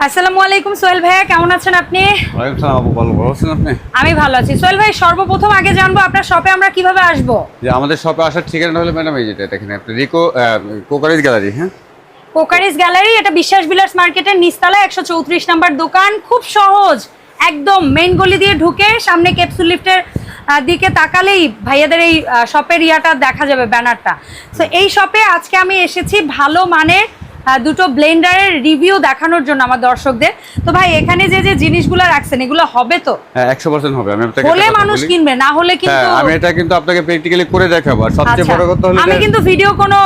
আসসালামু আলাইকুম সোহেল ভাইয়া কেমন আছেন আপনি? ভালো আমি আছি। সোহেল ভাই সর্বপ্রথম আগে জানব আপনার শপে আমরা কীভাবে আসব? যে আমাদের শপে আসার ঠিকানা হলো ম্যাডাম এই যেটা দেখেন আপনি রিকো কোকারিজ গ্যালারি হ্যাঁ? গ্যালারি এটা বিশ্বাস বিলাস মার্কেটের নিচতলা একশো চৌত্রিশ নাম্বার দোকান। খুব সহজ একদম মেইন গলি দিয়ে ঢুকে সামনে ক্যাপসুল লিফটের দিকে তাকালেই ভাইয়াদের এই শপের ইয়াটা দেখা যাবে ব্যানারটা তো এই শপে আজকে আমি এসেছি ভালো মানের দুটো ব্লেন্ডারের রিভিউ দেখানোর জন্য আমার দর্শকদের। তো ভাই এখানে যে যে জিনিসগুলো রাখছেন এগুলো হবে তো? হ্যাঁ একশো পার্সেন্ট হবে। আমি আপনাকে হলে মানুষ কিনবে না হলে কিন্তু হ্যাঁ আমি এটা কিন্তু আপনাকে প্র্যাকটিক্যালি করে দেখাবো। আর সবচেয়ে আচ্ছা, বড় কথা হলো আমি কিন্তু ভিডিও কোনো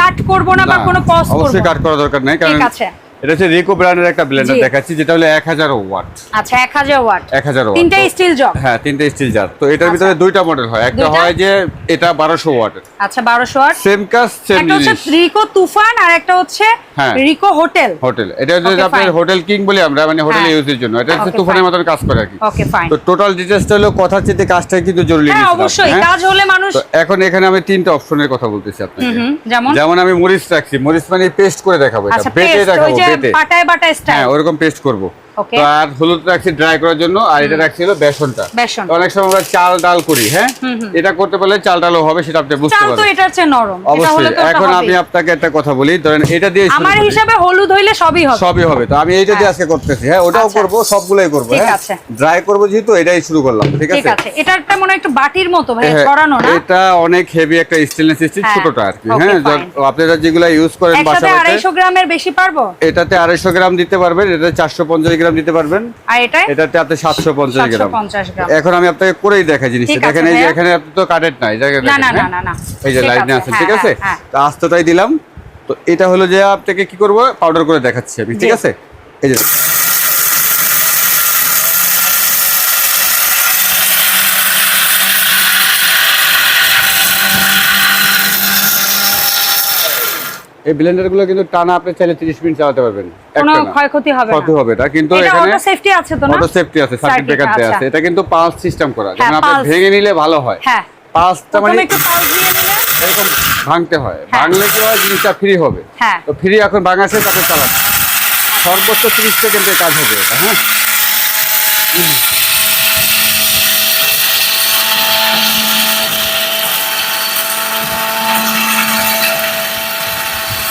কাট করব না বা কোনো পজ করব অবশ্যই কাট করা দরকার নাই কারণ ঠিক আছে। এটা হচ্ছে রিকো ব্র্যান্ডের একটা ব্লেন্ডার দেখাচ্ছি যেটা হলো এক হাজার ওয়াট। আচ্ছা এক হাজার ওয়াট। এক হাজার ওয়াট। তিনটা স্টিল জগ হ্যাঁ তিনটে স্টিল জার তো এটার আচ্ছা। ভিতরে দুইটা মডেল হয়। একটা হয় যে এটা বারোশো ওয়াটের আচ্ছা বারোশো ওয়াট। সেম কাজ সেম একটা হচ্ছে রিকো তুফান আর একটা হচ্ছে। রিকো হোটেল হোটেল এটা হচ্ছে fine. হোটেল কিং বলি আমরা মানে হোটেল হ্যাঁ। ইউজের জন্য। এটা হচ্ছে তুফানের. মতন কাজ করে আর কি। ওকে ফাইন তো টোটাল ডিটেলসটা হলো কথা চেয়ে কাজটা কিন্তু জরুরি হ্যাঁ অবশ্যই। হ্যাঁ? কাজ হলে মানুষ তো এখন এখানে আমি তিনটা অপশনের কথা বলতেছি আপনাকে। যেমন? যেমন আমি মরিচ রাখছি। মরিচ মানে পেস্ট করে দেখাবো এটা। আচ্ছা বেটে পেস্ট ওই পাটায় যে স্টাইল হ্যাঁ ওরকম পেস্ট করব। আর হলুদ রাখছি ড্রাই করার জন্য আর এটা রাখছি হলো বেসনটা। বেসন। অনেক সময় আমরা চাল ডাল করি হ্যাঁ? এটা করতে পারলে চাল ডালও হবে সেটা আপনি বুঝতে পারবেন। এটা অবশ্যই। এখন আমি আপনাকে একটা কথা বলি ধরেন এটা দিয়ে আমার হিসাবে হলুদ হইলে সবই হবে। সবই হবে তো আমি এইটা দিয়ে হ্যাঁ। আজকে করতেছি হ্যাঁ? ওটাও আচ্ছা। করব সবগুলাই করব ঠিক হ্যাঁ? আছে। ড্রাই করব যেহেতু এটাই শুরু করলাম ঠিক ঠিক আছে? এটা একটা মনে একটু বাটির মতো ভাই হ্যাঁ, করানো না? এটা অনেক হেভি একটা স্টেনলেস স্টিল হ্যাঁ, ছোটটা আর কি হ্যাঁ. আপনারা যেগুলা ইউজ করেন একসাথে বাসা বাড়িতে গ্রামের বেশি পারব? এটাতে আড়াইশো গ্রাম দিতে পারবেন এটাতে চারশো পঞ্চাশ গ্রাম দিতে পারবেন? আর এটা এটাতে আপনি সাতশো পঞ্চাশ গ্রাম। 750 গ্রাম। এখন আমি আপনাকে করেই দেখাই জিনিসটা। দেখেন এই যে এখানে আপনি তো কাটেট নাই জায়গা না, না, না, না, না। এই যে লাইনে আছে, আছে ঠিক হ্যাঁ, আছে? হ্যাঁ, তো আস্তটাই দিলাম। তো এটা হলো যে আপনাকে কি করব? পাউডার করে দেখাচ্ছি আমি ঠিক আছে? এই যে এই ব্লেন্ডারগুলো কিন্তু টানা আপনি চাইলে 30 মিনিট চালাতে পারবেন। কোনো। ক্ষয়ক্ষতি হবে না। ক্ষতি হবে না কিন্তু এখানে অটো সেফটি আছে তো না? অটো সেফটি আছে সার্কিট ব্রেকার দেয়া আছে। এটা কিন্তু পালস সিস্টেম করা হ্যাঁ, আপনি ভেঙে নিলে ভালো হয়। হ্যাঁ। পালসটা মানে একটু পাউজ দিয়ে নিলে? এরকম ভাঙতে হয়। হ্যাঁ। ভাঙলে কি হয়? জিনিসটা ফ্রি হবে। হ্যাঁ। তো ফ্রি এখন ভাঙা শেষ আপনি চালান সর্বোচ্চ তিরিশ সেকেন্ডের কাজ হবে এটা হ্যাঁ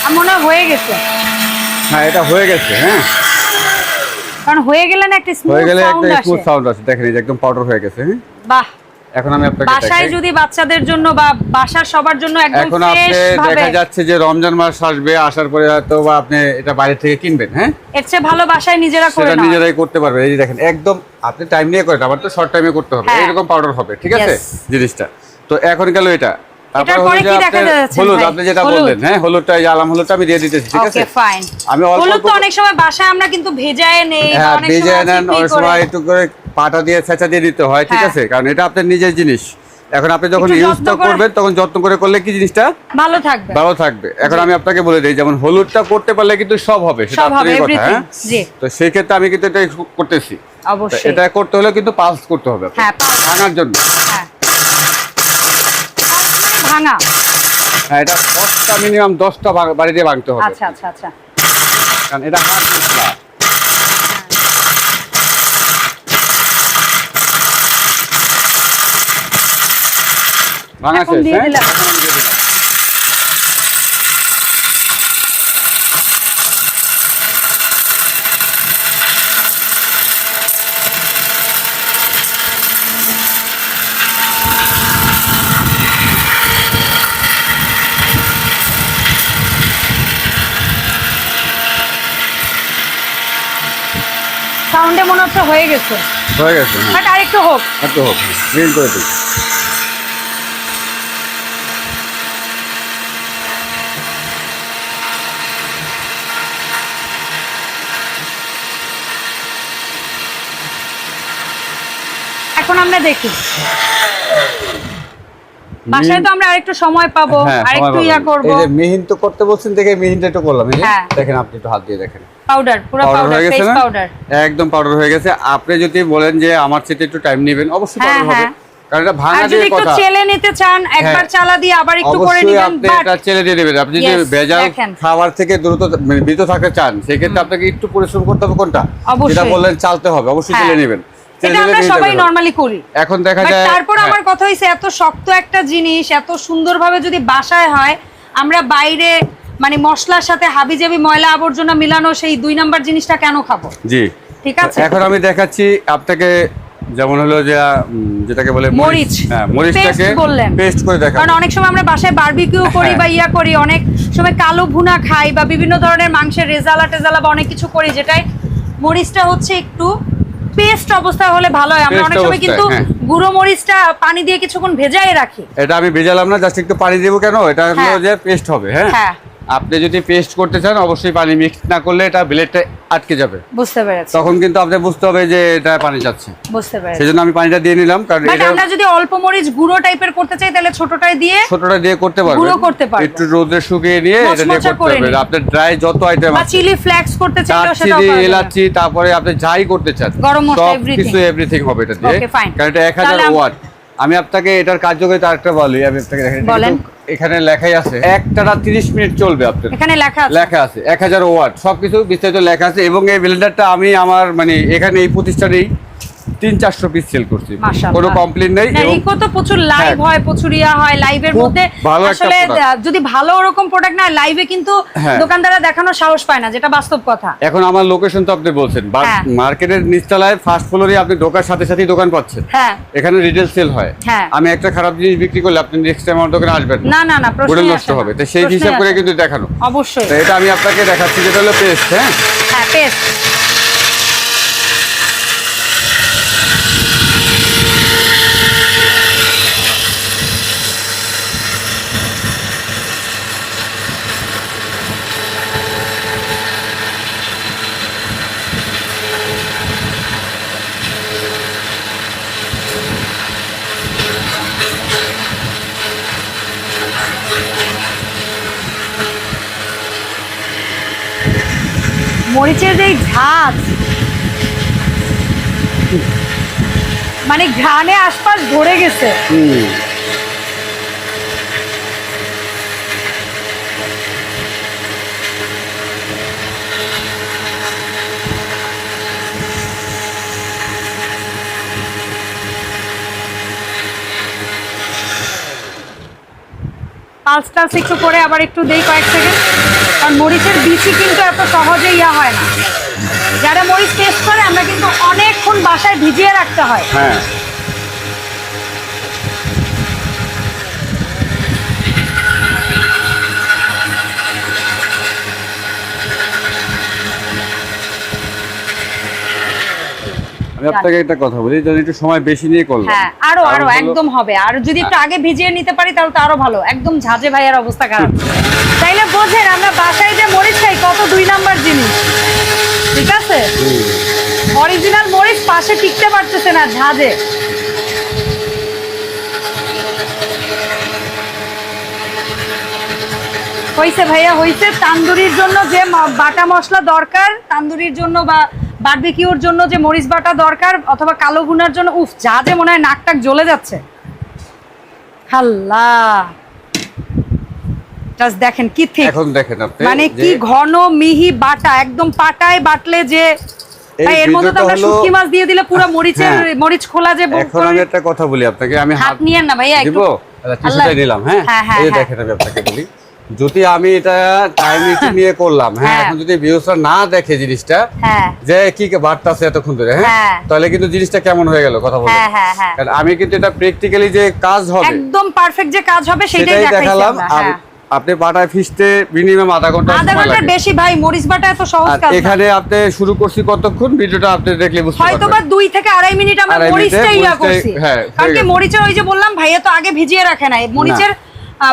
আমার মনে হয় গেছে। হ্যাঁ এটা হয়ে গেছে হ্যাঁ। কারণ হয়ে গেলে না একটা স্মুথ হয়ে গেলে একটা স্মুথ সাউন্ড আছে দেখেন এই যে একদম পাউডার হয়ে গেছে হ্যাঁ। বাহ। এখন আমি আপনাকে বাসায় যদি বাচ্চাদের জন্য বা বাসার সবার জন্য একদম এখন আপনি দেখা যাচ্ছে যে রমজান মাস আসবে আসার পরে হয়তো বা আপনি এটা বাইরে থেকে কিনবেন হ্যাঁ। এর চেয়ে ভালো বাসায় নিজেরা করে নাও। নিজেরাই করতে পারবেন। এই দেখেন একদম আপনি টাইম নিয়ে করেন আমার তো শর্ট টাইমে করতে হবে। হ্যাঁ। এরকম পাউডার হবে ঠিক আছে? জিনিসটা। তো এখন গেল এটা। আপনার হলুদ আপনি যেটা বললেন হ্যাঁ হলুদটা আলাম হলুদটা আমি দিয়ে দিতেছি ঠিক আছে? আমি হলুদ তো অনেক সময় বাসায় আমরা কিন্তু ভেজায় নেই হ্যাঁ অনেক নেন অনেক সময় একটু করে পাটা দিয়ে ছেঁচা দিয়ে দিতে হয় ঠিক হ্যাঁ। আছে? কারণ এটা আপনার নিজের জিনিস। এখন আপনি যখন ইউজটা করবেন তখন যত্ন করে করলে কি জিনিসটা? ভালো থাকবে। ভালো থাকবে। এখন আমি আপনাকে বলে দিই যেমন হলুদটা করতে পারলে কিন্তু সব হবে সেটা আপনারই কথা হ্যাঁ? তো সেই ক্ষেত্রে আমি কিন্তু এটা করতেছি। এটা করতে হলে কিন্তু পালস করতে হবে। হ্যাঁ, ভাঙার জন্য। হ্যাঁ। ভাঙা? হ্যাঁ এটা দশটা মিনিমাম দশটা বাড়িতে ভাঙতে হবে। আচ্ছা আচ্ছা আচ্ছা। কারণ এটা হাত মশলা ভাঙা শেষ হ্যাঁ? মনে হচ্ছে হয়ে গেছে। হয়ে গেছে হ্যাঁ। বাট আরেকটু হোক। একটু হোক গ্রিন করে দিই এখন আমরা দেখি। বাসায় তো আমরা আরেকটু সময় পাবো হ্যাঁ, আরেকটু ইয়া করব। এই যে মিহিন তো করতে বলছেন দেখে মিহিনটা একটু করলাম। হ্যাঁ। দেখেন আপনি একটু হাত দিয়ে দেখেন। পাউডার পুরো পাউডার পাউডার গেছে ফেস পাউডার একদম পাউডার হয়ে গেছে। আপনি যদি বলেন যে আমার একটু টাইম নেবেন অবশ্যই হ্যাঁ, পাউডার হবে। কারণ এটা ভাঙা দিয়ে কথা। চেলে নিতে চান একবার। চালা দিয়ে আবার একটু করে অবশ্যই আপনি এটা ছেলে দিয়ে দেবেন। আপনি যদি ভেজাল। খাবার থেকে দ্রুত মানে বিরত থাকতে চান সেক্ষেত্রে আপনাকে একটু পরিশ্রম করতে হবে কোনটা। যেটা বললেন চালতে হবে। অবশ্যই। চেলে নেবেন। এটা নিলে আমরা সবাই নরমালি করি। এখন দেখা যায় তারপর হ্যাঁ, আমার কথা হয়েছে এত শক্ত একটা জিনিস এত সুন্দরভাবে যদি বাসায় হয় আমরা বাইরে মানে মশলার সাথে হাবিজাবি ময়লা আবর্জনা মিলানো সেই দুই নাম্বার জিনিসটা কেন খাব? জি। ঠিক আছে? এখন আমি দেখাচ্ছি আপনাকে যেমন হলো যে যেটাকে বলে মরিচ। হ্যাঁ মরিচটাকে বললেন। পেস্ট করে দেখাবো। কারণ অনেক সময় আমরা বাসায় বারবিকিউ করি হ্যাঁ। বা ইয়া করি অনেক সময় কালো ভুনা খাই বা বিভিন্ন ধরনের মাংসের রেজালা টেজালা বা অনেক কিছু করি যেটাই মরিচটা হচ্ছে একটু পেস্ট অবস্থায় হলে ভালো হয়। আমরা অনেক সময় কিন্তু হ্যাঁ। গুঁড়ো মরিচটা পানি দিয়ে কিছুক্ষণ ভেজাই রাখি। এটা আমি ভেজালাম না জাস্ট একটু পানি দেবো কেন? এটা হলো হ্যাঁ। যে পেস্ট হবে হ্যাঁ? হ্যাঁ। আপনি যদি পেস্ট করতে চান অবশ্যই পানি মিক্স না করলে এটা ব্লেডটা আটকে যাবে বুঝতে পেরেছি তখন কিন্তু আপনি বুঝতে হবে যে এটা পানি যাচ্ছে বুঝতে পেরেছি সেই জন্য আমি পানিটা দিয়ে নিলাম কারণ এটা আমরা যদি অল্প মরিচ গুঁড়ো টাইপের করতে চাই তাহলে ছোটটাই দিয়ে ছোটটা দিয়ে করতে পারবেন গুঁড়ো করতে পারবেন। একটু রোদে শুকিয়ে নিয়ে এটা দিয়ে করতে করে পারবেন নিন। আপনার ড্রাই যত আইটেম আছে চিলি ফ্লেক্স করতে চাইলেও সেটাও করা এলাচি তারপরে আপনি যাই করতে চান গরম মশলা, everything। কিছু এভরিথিং হবে এটা দিয়ে Okay, fine. কারণ এটা এক হাজার তাহলে আম- ওয়াট আমি আপনাকে এটার কার্যকারিতা আরেকটা বলি আমি আপনাকে দেখেন বলেন। এখানে লেখাই আছে। একটানা তিরিশ মিনিট চলবে আপনার এখানে লেখা আছে? লেখা আছে এক হাজার ওয়াট সবকিছু বিস্তারিত লেখা আছে এবং এই ব্লেন্ডারটা আমি আমার মানে এখানে এই প্রতিষ্ঠানেই তিন চারশো পিস সেল করছি। কোনো কমপ্লেন নেই এবং ইকো তো প্রচুর লাইভ হ্যাঁ। হয় প্রচুর ইয়া হয় লাইভের মধ্যে। আসলে যদি ভালো ওরকম প্রোডাক্ট না লাইভে কিন্তু হ্যাঁ। দোকানদাররা দেখানোর সাহস পায় না যেটা বাস্তব কথা। এখন আমার লোকেশন তো আপনি বলছেন। হ্যাঁ। মার্কেটের নিচতলায় ফার্স্ট ফ্লোরে আপনি দোকান সাথে সাথেই দোকান পাচ্ছেন। হ্যাঁ। এখানে রিটেল সেল হয়। হ্যাঁ। আমি একটা খারাপ জিনিস বিক্রি করলে আপনি নেক্সট টাইম আমার দোকানে আসবেন না। না না হোটেল প্রশ্নই নষ্ট হবে। তো সেই হিসাব করে কিন্তু দেখানো। অবশ্যই। এটা আমি আপনাকে দেখাচ্ছি যেটা হলো পেস্ট হ্যাঁ? হ্যাঁ পেস্ট ঝাঁজ মানে ঘ্রাণে আশপাশ ভরে গেছে। পালস টালস একটু করে আবার একটু দেই কয়েক সেকেন্ড কারণ মরিচের বিচি কিন্তু এত সহজে ইয়া হয় না। যারা মরিচ টেস্ট করে আমরা কিন্তু অনেকক্ষণ বাসায় ভিজিয়ে রাখতে হয়। হ্যাঁ। আমি আপনাকে একটা কথা বলি যদি একটু সময় বেশি নিয়ে করলাম। হ্যাঁ আরও আরও একদম হবে। আর যদি একটু আগে ভিজিয়ে নিতে পারি তাহলে তো আরও ভালো। একদম ঝাঁঝে ভাইয়ের অবস্থা খারাপ। তাইলে বোঝেন আমরা বাসায় যে মরিচ খাই কত দুই নাম্বার জিনিস। ঠিক আছে? অরিজিনাল মরিচ পাশে টিকতে পারতেছে না ঝাঁঝে। হইছে ভাইয়া, হইছে। তান্দুরির জন্য যে বাটা মশলা দরকার, তান্দুরির জন্য বা বারবিকিউর জন্য যে মরিচ বাটা দরকার, অথবা কালো গুনার জন্য, উফ যা যে মনে হয় নাক টাক জ্বলে যাচ্ছে। হাল্লা। জাস্ট দেখেন কি ঠিক এখন দেখেন আপনি মানে কি ঘন মিহি বাটা একদম পাটায় বাটলে যে এর মধ্যে তো আমরা শুটকি মাছ দিয়ে দিলে পুরো মরিচের হ্যাঁ। মরিচ খোলা যে এখন আমি একটা কথা বলি আপনাকে আমি হাত নিয়েন না ভাইয়া একটু আচ্ছা, টিস্যুটা নিলাম হ্যাঁ? হ্যাঁ, এই। দেখেন আমি আপনাকে বলি যদি আমি এটা টাইম নিয়ে করলাম হ্যাঁ। এখন যদি ভিউসরা না দেখে জিনিসটা যে কি বার্তাছে এতক্ষণ ধরে হ্যাঁ। তাহলে কিন্তু জিনিসটা কেমন হয়ে গেল কথা বলে কারণ আমি কিন্তু এটা প্র্যাকটিক্যালি যে কাজ হবে একদম পারফেক্ট যে কাজ হবে সেটাই দেখালাম। আর আপনি বাটায় ফিসতে মিনিমাম আধা ঘণ্টা আধা ঘণ্টার বেশি ভাই মরিচ বাটা এত সহজ কাজ এখানে আপনি শুরু করছি কতক্ষণ? ভিডিওটা আপনি দেখলে বুঝতে হয়তো বা পারবেন। দুই থেকে আড়াই মিনিট আমরা মরিচটাই ইয়া করছি। হ্যাঁ, কারণ কি মরিচের ওই যে বললাম ভাইয়া তো আগে ভিজিয়ে রাখে না মরিচের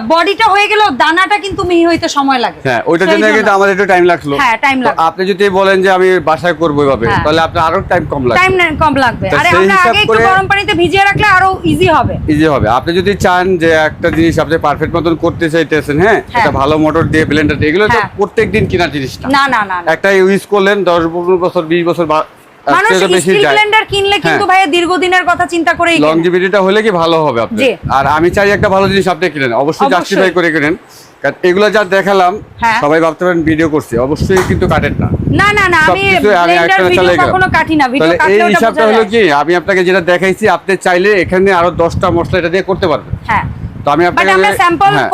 বডিটা হয়ে গেলেও দানাটা কিন্তু মিহি হইতে সময় লাগে হ্যাঁ ওইটার জন্য কিন্তু আমার একটু টাইম লাগল হ্যাঁ, তো লাগবে। আপনি যদি বলেন যে আমি বাসায় করব এভাবে হ্যাঁ। তাহলে আপনার আরও টাইম কম লাগবে টাইম কম লাগবে আরে আমরা আগে একটু গরম পানিতে ভিজিয়ে রাখলে আরও ইজি হবে ইজি হবে আপনি যদি চান যে একটা জিনিস আপনি পারফেক্ট মতন করতে চাইতেছেন হ্যাঁ হ্যাঁ। একটা ভালো মোটর দিয়ে ব্লেন্ডার দিয়ে এগুলো তো হ্যাঁ। প্রত্যেক দিন কেনার জিনিস না না না। একটা ইউজ করলেন দশ পনেরো বছর বিশ বছর বা- মানুষ চেয়ে তো বেশি স্টিল ব্লেন্ডার কিনলে কিন্তু হ্যাঁ। ভাইয়া দীর্ঘদিনের কথা চিন্তা করেই লংজিভিটিটা হলে কি ভালো হবে আপনি আর আমি চাই একটা ভালো জিনিস আপনি কিনেন। অবশ্যই অবশ্যই। জাস্টিফাই করে কিনেন। কারণ এগুলো যা দেখালাম হ্যাঁ। সবাই ভাবতে পারেন ভিডিও করছি। অবশ্যই কিন্তু কাটেন না। না না না আমি ব্লেন্ডার ভিডিও কখনো কাটি না। ভিডিও তাহলে এই হিসাবটা হলো কি? আমি আপনাকে যেটা দেখাইছি আপনি চাইলে এখানে আরও দশটা মশলা এটা দিয়ে করতে পারবেন। হ্যাঁ। তো আমি আপনাকে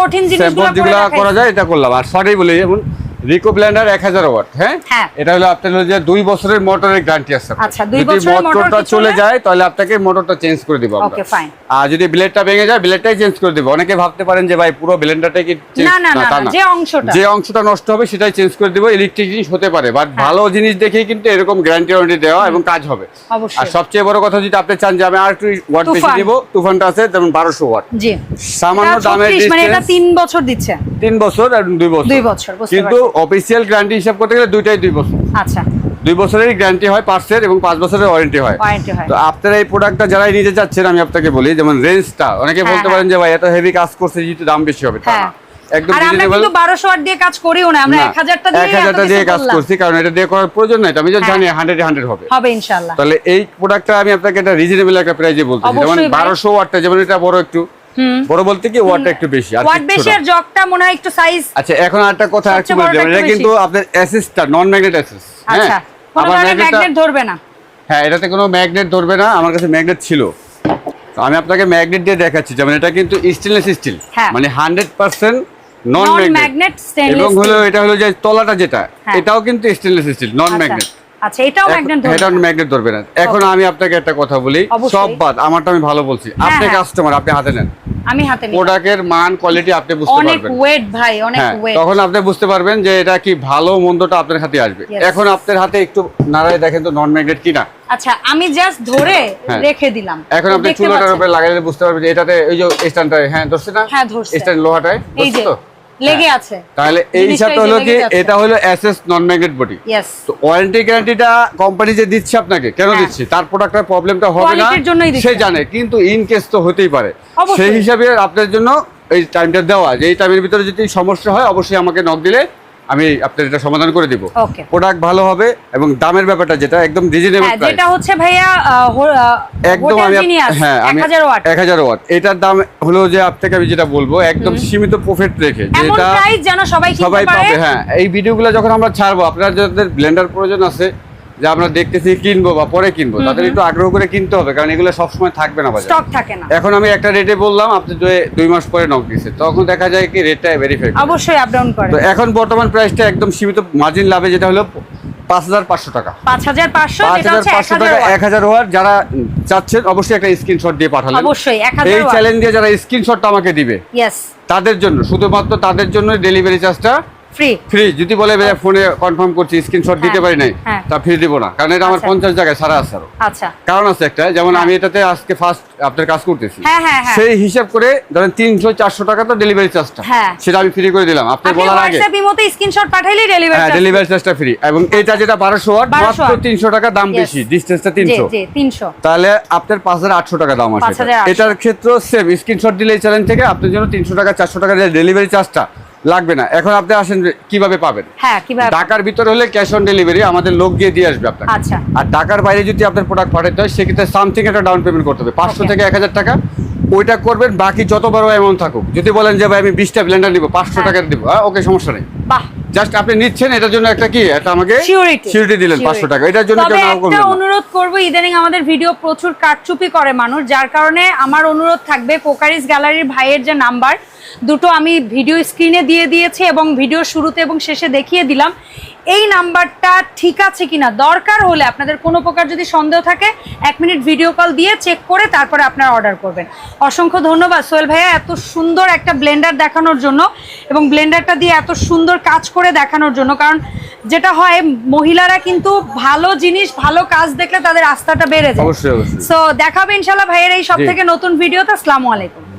কঠিন জিনিসগুলো। করা যায় এটা করলাম। আর সরি বলি যেমন রিকো ব্লেন্ডার এক হাজার ওয়াট হ্যাঁ হ্যাঁ। এটা হলো আপনার হলো যে দুই বছরের মোটরের গ্যারান্টি আছে আচ্ছা, দুই যদি বছরের মোটরটা চলে? যায় তাহলে আপনাকে মোটরটা চেঞ্জ করে দিব আমরা Okay, fine. আর যদি ব্লেডটা ভেঙে যায় ব্লেডটাই চেঞ্জ করে দিব অনেকে ভাবতে পারেন যে ভাই পুরো ব্লেন্ডারটাই কি না, না, না, যে অংশটা। যে অংশটা নষ্ট হবে সেটাই চেঞ্জ করে দিব ইলেকট্রিক জিনিস হতে পারে বাট হ্যাঁ। ভালো জিনিস দেখেই কিন্তু এরকম গ্যারান্টি ওয়ারেন্টি দেওয়া এবং কাজ হবে অবশ্যই। আর সবচেয়ে বড় কথা যদি আপনি চান যে আমি আর একটু ওয়াট বেশি। দিব তুফানটা আছে যেমন বারোশো ওয়াট জি সামান্য 36, মানে এটা distance- তিন বছর দিচ্ছে তিন বছর আর দুই বছর দুই বছর, বুঝতে কিন্তু অফিসিয়াল গ্যারান্টি হিসাব করতে গেলে দুইটাই দুই বছর। আচ্ছা। দুই বছরেরই গ্যারান্টি হয় পার্সের এবং পাঁচ বছরের ওয়ারেন্টি হয়। ওয়ারেন্টি হয়। তো আপনারা এই প্রোডাক্টটা যারাই নিতে চাচ্ছেন আমি আপনাকে বলি যেমন রেঞ্জটা অনেকে হ্যাঁ, বলতে হ্যাঁ। পারেন যে ভাই এত হেভি কাজ করছে যেহেতু দাম বেশি হবে। তা হ্যাঁ। একদম আর রিজনেবল কিন্তু বারোশো ওয়াট দিয়ে কাজ করিও না আমরা এক হাজারটা দিয়ে এক হাজারটা দিয়ে কাজ করছি কারণ এটা দিয়ে করার প্রয়োজন নাই। আমি। জানি হান্ড্রেড হান্ড্রেড হবে। হবে ইনশাল্লাহ তাহলে এই প্রোডাক্টটা আমি আপনাকে একটা রিজনেবল একটা প্রাইজে বলতেছি। যেমন। বারোশো ওয়াটটা যেমন এটা বড় একটু বড় বলতে কি ওয়াটটা একটু বেশি আর ওয়াট বেশি আর জগটা মনে হয় একটু সাইজ আচ্ছা এখন আরেকটা কথা কি সবচেয়ে বলতে এটা কিন্তু। আপনার অ্যাসিসটা নন ম্যাগনেট অ্যাসিস আচ্ছা কোনো ম্যাগনেট ধরবে না। হ্যাঁ এটাতে কোনো ম্যাগনেট ধরবে না আমার কাছে ম্যাগনেট ছিল। তো আমি আপনাকে ম্যাগনেট দিয়ে দেখাচ্ছি যেমন এটা কিন্তু স্টেনলেস স্টিল হ্যাঁ। মানে hundred percent non non magnet magnet এবং হলো এটা হলো যে তলাটা যেটা হ্যাঁ। এটাও কিন্তু স্টেনলেস স্টিল নন ম্যাগনেট আচ্ছা এটাও ম্যাগনেট ধরবে এটা ম্যাগনেট ধরবে না। এখন আমি আপনাকে একটা কথা বলি সব বাদ আমারটা আমি ভালো বলছি। আপনি হ্যাঁ। কাস্টমার আপনি হাতে নেন। আমি হাতে নিই প্রোডাক্টের মান কোয়ালিটি আপনি বুঝতে অনেক ওয়েট ভাই অনেক হ্যাঁ ওয়েট তখন আপনি বুঝতে পারবেন যে এটা কি ভালো মন্দটা আপনার হাতে আসবে। এখন আপনার হাতে একটু নাড়ায় দেখেন তো নন ম্যাগনেট কিনা। আচ্ছা আমি জাস্ট ধরে হ্যাঁ। রেখে দিলাম। এখন আপনি দেখতে চুলাটার উপরে লাগাইলে বুঝতে পারবেন যে এটাতে এই যে স্ট্যান্ডটা হ্যাঁ ধরছে না? হ্যাঁ, ধরছে। স্ট্যান্ড লোহাটায় এই তো? লেগে হ্যাঁ। আছে। তাহলে এই হিসাবটা হলো কি এটা হলো এসএস নন ম্যাগনেট বডি তো ওয়ারেন্টি গ্যারান্টিটা কোম্পানি যে দিচ্ছে আপনাকে কেন হ্যাঁ। দিচ্ছে? তার প্রোডাক্টের প্রবলেমটা হবে না। সে জানে কিন্তু ইন কেস তো হতেই পারে। সেই হিসাবে আপনার জন্য এই টাইমটা দেওয়া যে এই টাইমের ভিতরে যদি সমস্যা হয় অবশ্যই আমাকে নক দিলে আমি আপনার এটা সমাধান করে দিব। ওকে প্রোডাক্ট ভালো হবে এবং দামের ব্যাপারটা যেটা একদম রিজনেবল হ্যাঁ প্রাইস যেটা হচ্ছে ভাইয়া একদম আমি হ্যাঁ আমি 1000 ওয়াট। এক হাজার ওয়াট। এটার দাম হলো যে আপনাকে আমি যেটা বলব একদম সীমিত প্রফিট রেখে। এমন যেটা প্রাইস যেন সবাই সবাই কিনতে পারে। পাবে হ্যাঁ। এই ভিডিওগুলো যখন আমরা ছাড়বো আপনারা যাদের ব্লেন্ডার প্রয়োজন আছে যে আমরা দেখতেছি কিনবো বা পরে কিনবো তাদের একটু আগ্রহ করে কিনতে হবে কারণ এগুলো সবসময় থাকবে না স্টক থাকে না। এখন আমি একটা রেটে বললাম আপনি দুই- দুই মাস পরে নক দিছে তখন দেখা যায় কি রেটটা ভেরিফাই অবশ্যই আপ ডাউন করে। তো এখন বর্তমান প্রাইসটা একদম সীমিত মার্জিন লাভে যেটা হলো পাঁচ হাজার পাঁচশো টাকা। পাঁচ হাজার পাঁচশো টাকা এক হাজার ওয়াট যারা চাচ্ছেন অবশ্যই একটা স্ক্রিনশট দিয়ে পাঠালেন। অবশ্যই এই চ্যালেঞ্জ দিয়ে যারা স্ক্রিনশটটা আমাকে দিবে তাদের জন্য শুধুমাত্র তাদের জন্য ডেলিভারি চার্জটা ফ্রি ফ্রি যদি বলে ভাইয়া ফোনে কনফার্ম করছি স্ক্রিনশট দিতে হ্যাঁ, পারি নাই হ্যাঁ। তা ফ্রি দিব না। কারণ এটা আমার আচ্ছা। পঞ্চাশ জায়গায় ছাড়া আছে আচ্ছা। কারণ আছে একটা যেমন আমি এটাতে আজকে ফার্স্ট আপনার কাজ করতেছি। হ্যাঁ, হ্যাঁ, হ্যাঁ। সেই হিসাব করে ধরেন তিনশো চারশো টাকা তো ডেলিভারি চার্জটা হ্যাঁ। সেটা আমি ফ্রি করে দিলাম। আপনি বলার আগে। হোয়াটসঅ্যাপ ইমোতে স্ক্রিনশট পাঠাইলেই হ্যাঁ ডেলিভারি ডেলিভারি চার্জটা ফ্রি এবং এটা যেটা বারোশো ওয়াট মাত্র watt। তিনশো টাকা দাম. বেশি ডিস্টেন্সটা জি তিনশো। জি তিনশো। তাহলে আপনার পাঁচ হাজার আটশো টাকা দাম 5800 এটার ক্ষেত্রেও সেম স্ক্রিনশট দিলে এই চ্যালেঞ্জ থেকে আপনার জন্য তিনশো টাকা চারশো টাকা ডেলিভারি চার্জটা লাগবে না। এখন আপনি আসেন কীভাবে পাবেন? হ্যাঁ কীভাবে ঢাকার ভিতরে হলে ক্যাশ অন ডেলিভারি আমাদের লোক গিয়ে দিয়ে আসবে আপনাকে। আচ্ছা। আর ঢাকার বাইরে যদি আপনার প্রোডাক্ট পাঠাতে হয় সেক্ষেত্রে সামথিং একটা ডাউন পেমেন্ট করতে হবে। পাঁচশো থেকে এক হাজার টাকা ওইটা করবেন বাকি যত বড় অ্যামাউন্ট থাকুক। যদি বলেন যে ভাই আমি বিশটা ব্লেন্ডার নিবো পাঁচশো হ্যাঁ। টাকা দিব ওকে সমস্যা নেই। জাস্ট আপনি নিচ্ছেন এটার জন্য একটা কি এটা আমাকে সিউরিটি দিলেন পাঁচশো টাকা। এটার জন্য করবেন না। অনুরোধ করব ইদানিং আমাদের ভিডিও প্রচুর কারচুপি করে মানুষ যার কারণে আমার অনুরোধ থাকবে পোকারিস গ্যালারির ভাইয়ের যে নাম্বার দুটো আমি ভিডিও স্ক্রিনে দিয়ে দিয়েছি এবং ভিডিও শুরুতে এবং শেষে দেখিয়ে দিলাম। এই নাম্বারটা ঠিক আছে কিনা? দরকার হলে আপনাদের কোনো প্রকার যদি সন্দেহ থাকে এক মিনিট ভিডিও কল দিয়ে চেক করে তারপরে আপনারা অর্ডার করবেন। অসংখ্য ধন্যবাদ সোহেল ভাইয়া এত সুন্দর একটা ব্লেন্ডার দেখানোর জন্য এবং ব্লেন্ডারটা দিয়ে এত সুন্দর কাজ করে দেখানোর জন্য। কারণ যেটা হয় মহিলারা কিন্তু ভালো জিনিস ভালো কাজ দেখলে তাদের আস্থাটা বেড়ে যায়। সো দেখাবে ইনশাল্লাহ ভাইয়ের এই সব থেকে নতুন ভিডিওতে। আসসালামু আলাইকুম।